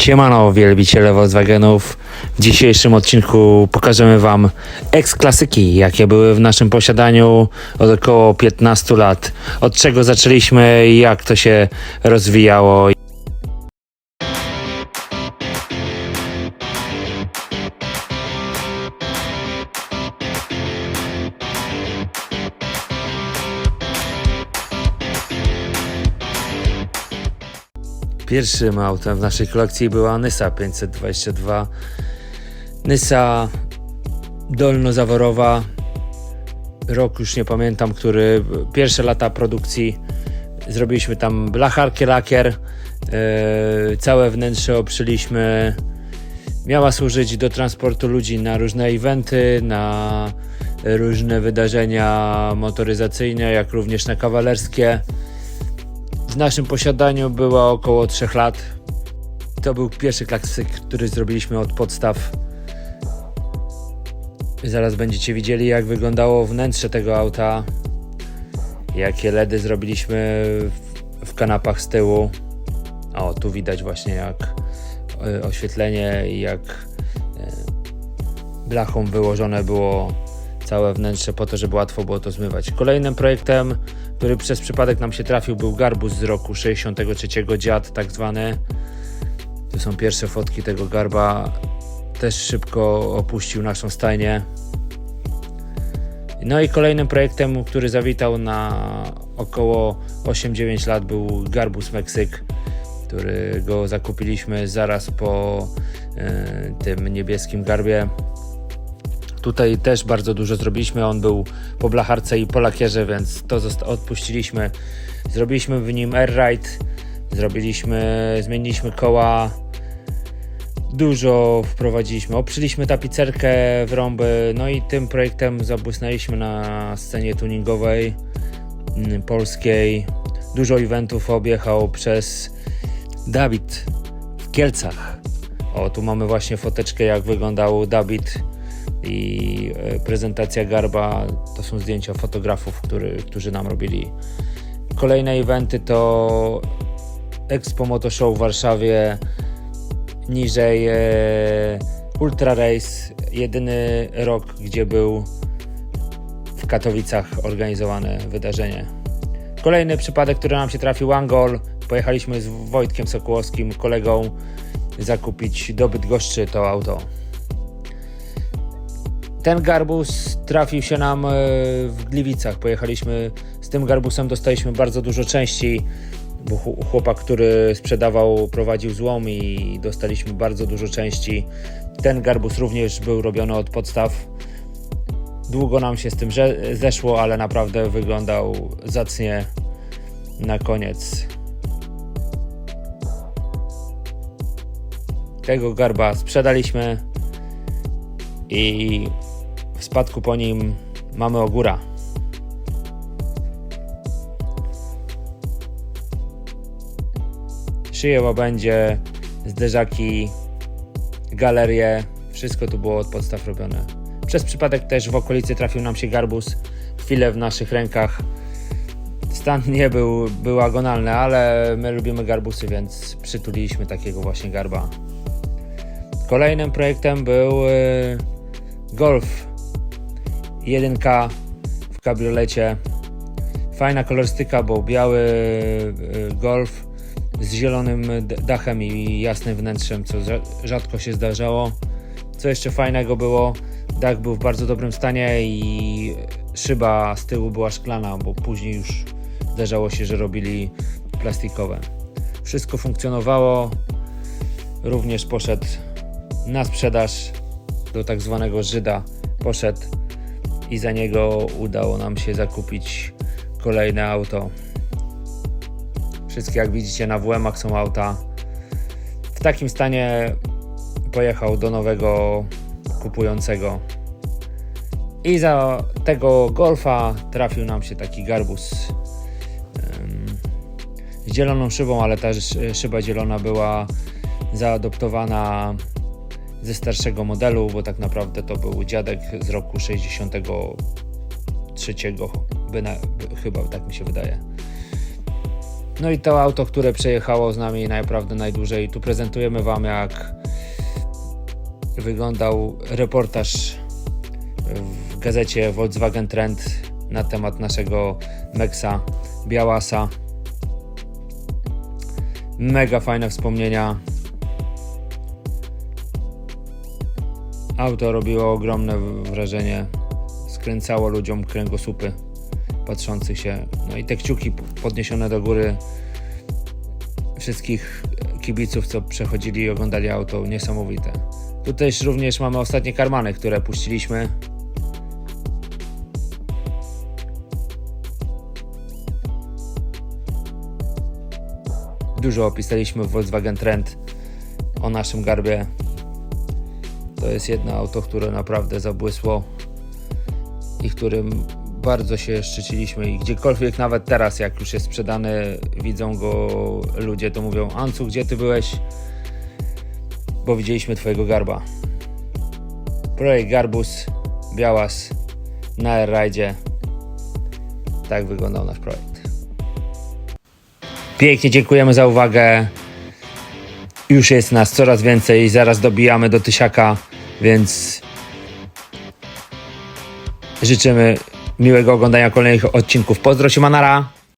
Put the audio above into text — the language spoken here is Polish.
Siemano wielbiciele Volkswagenów. W dzisiejszym odcinku pokażemy Wam eks-klasyki, jakie były w naszym posiadaniu od około 15 lat. Od czego zaczęliśmy jak to się rozwijało. Pierwszym autem w naszej kolekcji była Nysa 522. Nysa dolnozaworowa. Rok już nie pamiętam, który. Pierwsze lata produkcji. Zrobiliśmy tam blacharkę, lakier. Yy, całe wnętrze obszyliśmy. Miała służyć do transportu ludzi na różne eventy, na różne wydarzenia motoryzacyjne, jak również na kawalerskie. W naszym posiadaniu była około 3 lat. To był pierwszy klasyk, który zrobiliśmy od podstaw. Zaraz będziecie widzieli, jak wyglądało wnętrze tego auta. Jakie LEDy zrobiliśmy w, kanapach z tyłu. O, tu widać właśnie jak y, oświetlenie i jak y, blachą wyłożone było całe wnętrze po to, żeby łatwo było to zmywać. Kolejnym projektem, który przez przypadek nam się trafił, był garbus z roku 63, dziad tak zwany. To są pierwsze fotki tego garba. Też szybko opuścił naszą stajnię. No i kolejnym projektem, który zawitał na około 8-9 lat był Garbus Meksyk, którego zakupiliśmy zaraz po e, tym niebieskim garbie. Tutaj też bardzo dużo zrobiliśmy. On był po blacharce i po lakierze, więc to odpuściliśmy. Zrobiliśmy w nim air ride, zrobiliśmy, zmieniliśmy koła. Dużo wprowadziliśmy. Oprzyliśmy tapicerkę w rąby, no i tym projektem zabłysnęliśmy na scenie tuningowej mm, polskiej. Dużo eventów objechał przez Dawid w Kielcach. O, tu mamy właśnie foteczkę, jak wyglądał Dawid i e, prezentacja Garba to są zdjęcia fotografów, który, którzy nam robili. Kolejne eventy to Expo Moto Show w Warszawie, niżej e, Ultra Race, jedyny rok, gdzie był w Katowicach organizowane wydarzenie. Kolejny przypadek, który nam się trafił, Angol. Pojechaliśmy z Wojtkiem Sokołowskim, kolegą, zakupić do Bydgoszczy to auto. Ten garbus trafił się nam e, w Gliwicach. Pojechaliśmy z tym garbusem, dostaliśmy bardzo dużo części, bo ch- chłopak, który sprzedawał, prowadził złom i dostaliśmy bardzo dużo części. Ten garbus również był robiony od podstaw. Długo nam się z tym zeszło, ale naprawdę wyglądał zacnie na koniec. Tego garba sprzedaliśmy i w spadku po nim mamy ogóra. Szyję będzie, zderzaki, galerie, wszystko tu było od podstaw robione. Przez przypadek też w okolicy trafił nam się garbus, chwilę w naszych rękach. Stan nie był, był agonalny, ale my lubimy garbusy, więc przytuliliśmy takiego właśnie garba. Kolejnym projektem był y, Golf 1K w kabriolecie. Fajna kolorystyka, bo biały y, Golf z zielonym dachem i jasnym wnętrzem, co za- rzadko się zdarzało. Co jeszcze fajnego było, dach był w bardzo dobrym stanie i szyba z tyłu była szklana, bo później już zdarzało się, że robili plastikowe. Wszystko funkcjonowało, również poszedł na sprzedaż do tak zwanego Żyda poszedł i za niego udało nam się zakupić kolejne auto. Wszystkie jak widzicie na WM-ach są auta. W takim stanie pojechał do nowego kupującego. I za tego Golfa trafił nam się taki garbus z zieloną szybą, ale ta sz- szyba zielona była zaadoptowana ze starszego modelu, bo tak naprawdę to był dziadek z roku 63, by na, by, chyba tak mi się wydaje. No i to auto, które przejechało z nami naprawdę najdłużej. Tu prezentujemy Wam, jak wyglądał reportaż w gazecie Volkswagen Trend na temat naszego Mexa Białasa. Mega fajne wspomnienia. Auto robiło ogromne wrażenie. Skręcało ludziom kręgosłupy patrzących się. No i te kciuki podniesione do góry wszystkich kibiców, co przechodzili i oglądali auto. Niesamowite. Tu też również mamy ostatnie karmany, które puściliśmy. Dużo opisaliśmy w Volkswagen Trend o naszym garbie. To jest jedno auto, które naprawdę zabłysło i którym bardzo się szczyciliśmy i gdziekolwiek nawet teraz, jak już jest sprzedany, widzą go ludzie, to mówią Ancu, gdzie ty byłeś? Bo widzieliśmy twojego garba. Projekt Garbus, Białas na Airride. Tak wyglądał nasz projekt. Pięknie dziękujemy za uwagę. Już jest nas coraz więcej, zaraz dobijamy do tysiaka, więc życzymy miłego oglądania kolejnych odcinków. Pozdro Siemanara!